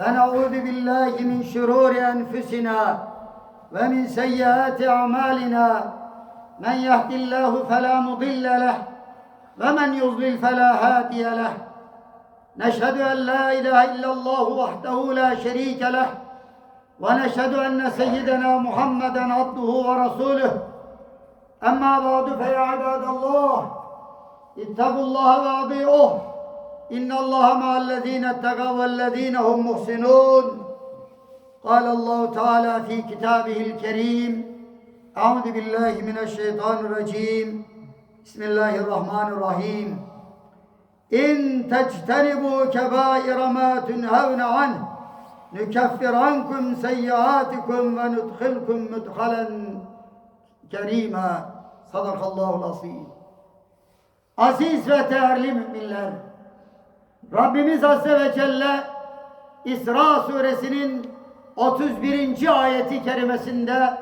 ونعوذ بالله من شرور أنفسنا ومن سيئات أعمالنا من يهد الله فلا مضل له ومن يضلل فلا هادي له نشهد أن لا إله إلا الله وحده لا شريك له ونشهد أن سيدنا محمدا عبده ورسوله أما بعد فيا عباد الله اتقوا الله وأطيعوه إن الله مع الذين اتقوا والذين هم محسنون قال الله تعالى في كتابه الكريم أعوذ بالله من الشيطان الرجيم بسم الله الرحمن الرحيم إن تجتنبوا كبائر ما تنهون عنه نكفر عنكم سيئاتكم وندخلكم مدخلا كريما صدق الله العظيم Aziz ve değerli müminler, Rabbimiz Azze ve Celle İsra suresinin 31. ayeti kerimesinde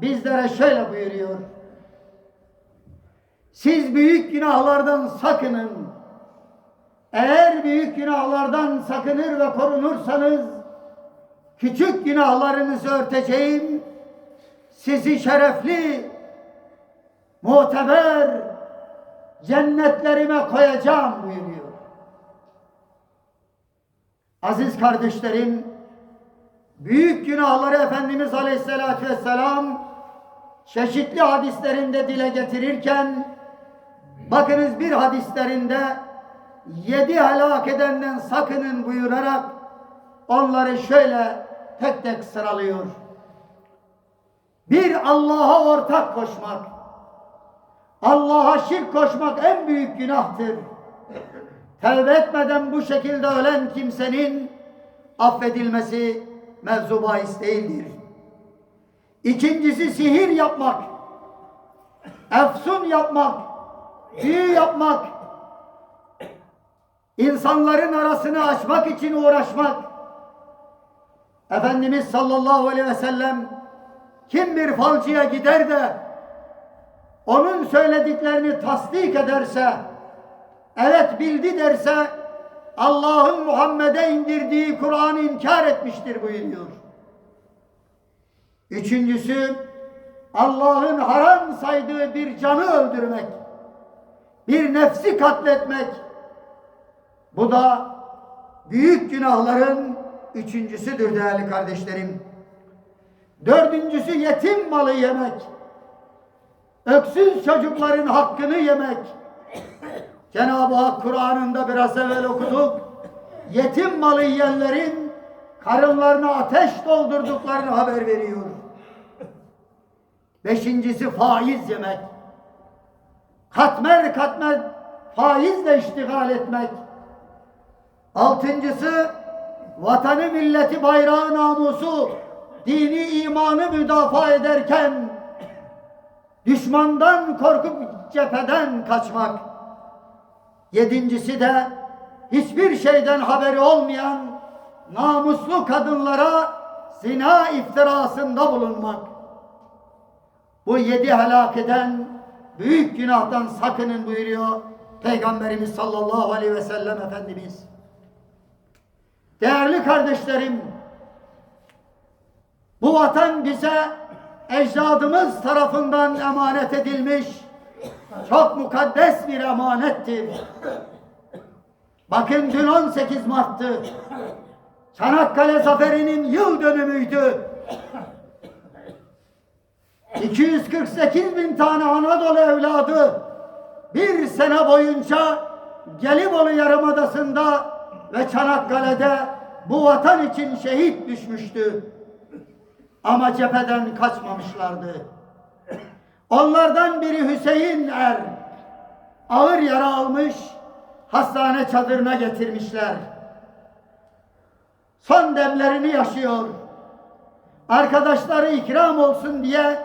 bizlere şöyle buyuruyor. Siz büyük günahlardan sakının. Eğer büyük günahlardan sakınır ve korunursanız küçük günahlarınızı örteceğim. Sizi şerefli, muteber cennetlerime koyacağım buyuruyor. Aziz kardeşlerim, büyük günahları Efendimiz Aleyhisselatü Vesselam çeşitli hadislerinde dile getirirken bakınız bir hadislerinde yedi helak edenden sakının buyurarak onları şöyle tek tek sıralıyor. Bir Allah'a ortak koşmak. Allah'a şirk koşmak en büyük günahtır. Tevbe etmeden bu şekilde ölen kimsenin affedilmesi mevzu bahis değildir. İkincisi sihir yapmak, efsun yapmak, büyü yapmak, insanların arasını açmak için uğraşmak. Efendimiz sallallahu aleyhi ve sellem kim bir falcıya gider de onun söylediklerini tasdik ederse, evet bildi derse Allah'ın Muhammed'e indirdiği Kur'an'ı inkar etmiştir buyuruyor. Üçüncüsü Allah'ın haram saydığı bir canı öldürmek, bir nefsi katletmek. Bu da büyük günahların üçüncüsüdür değerli kardeşlerim. Dördüncüsü yetim malı yemek. Öksüz çocukların hakkını yemek. Cenab-ı Hak Kur'an'ında biraz evvel okuduk. Yetim malı yiyenlerin karınlarına ateş doldurduklarını haber veriyor. Beşincisi faiz yemek. Katmer katmer faizle iştigal etmek. Altıncısı vatanı, milleti, bayrağı, namusu, dini, imanı müdafaa ederken düşmandan korkup cepheden kaçmak. Yedincisi de hiçbir şeyden haberi olmayan namuslu kadınlara zina iftirasında bulunmak. Bu yedi helak eden büyük günahtan sakının buyuruyor Peygamberimiz sallallahu aleyhi ve sellem Efendimiz. Değerli kardeşlerim, bu vatan bize ecdadımız tarafından emanet edilmiş çok mukaddes bir emanettir. Bakın dün 18 Mart'tı. Çanakkale Zaferi'nin yıl dönümüydü. 248 bin tane Anadolu evladı bir sene boyunca Gelibolu Yarımadası'nda ve Çanakkale'de bu vatan için şehit düşmüştü. Ama cepheden kaçmamışlardı. Onlardan biri Hüseyin Er. Ağır yara almış, hastane çadırına getirmişler. Son demlerini yaşıyor. Arkadaşları ikram olsun diye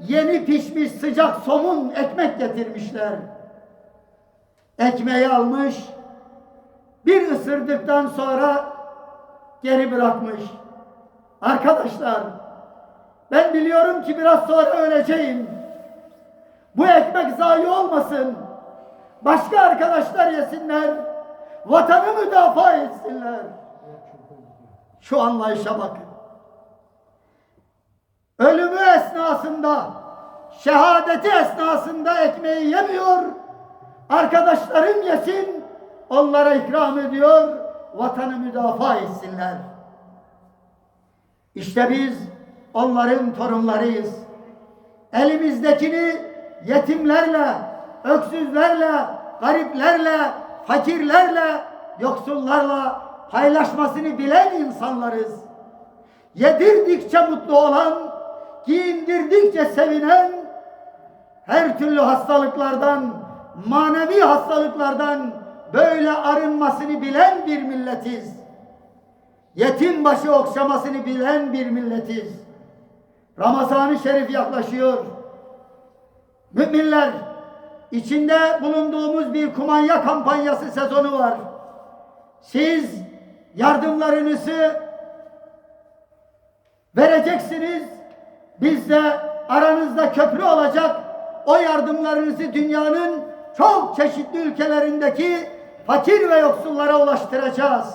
yeni pişmiş sıcak somun ekmek getirmişler. Ekmeği almış, bir ısırdıktan sonra geri bırakmış. Arkadaşlar, ben biliyorum ki biraz sonra öleceğim. Zayi olmasın. Başka arkadaşlar yesinler. Vatanı müdafaa etsinler. Şu anlayışa bakın. Ölümü esnasında, şehadeti esnasında ekmeği yemiyor. Arkadaşlarım yesin, onlara ikram ediyor, vatanı müdafaa etsinler. İşte biz onların torunlarıyız. Elimizdekini yetimlerle, öksüzlerle, gariplerle, fakirlerle, yoksullarla paylaşmasını bilen insanlarız. Yedirdikçe mutlu olan, giyindirdikçe sevinen, her türlü hastalıklardan, manevi hastalıklardan böyle arınmasını bilen bir milletiz. Yetim başı okşamasını bilen bir milletiz. Ramazan-ı Şerif yaklaşıyor. Müminler, içinde bulunduğumuz bir kumanya kampanyası sezonu var. Siz yardımlarınızı vereceksiniz. Biz de aranızda köprü olacak o yardımlarınızı dünyanın çok çeşitli ülkelerindeki fakir ve yoksullara ulaştıracağız.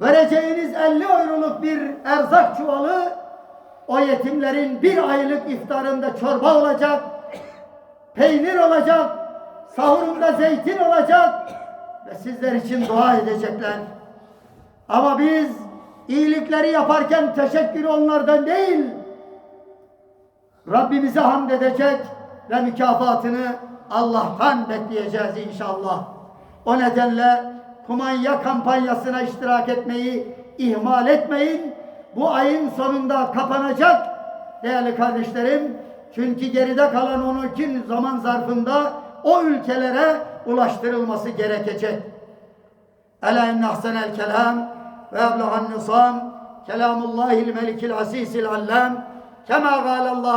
Vereceğiniz 50 euroluk bir erzak çuvalı o yetimlerin bir aylık iftarında çorba olacak, peynir olacak, sahurunda zeytin olacak ve sizler için dua edecekler. Ama biz iyilikleri yaparken teşekkür onlardan değil, Rabbimize hamd edecek ve mükafatını Allah'tan bekleyeceğiz inşallah. O nedenle kumanya kampanyasına iştirak etmeyi ihmal etmeyin. Bu ayın sonunda kapanacak değerli kardeşlerim. Çünkü geride kalan 12 zaman zarfında o ülkelere ulaştırılması gerekecek. Ela inne ahsenel kelam ve eblahan nisam kelamullahil melikil asisil allam kema galallahu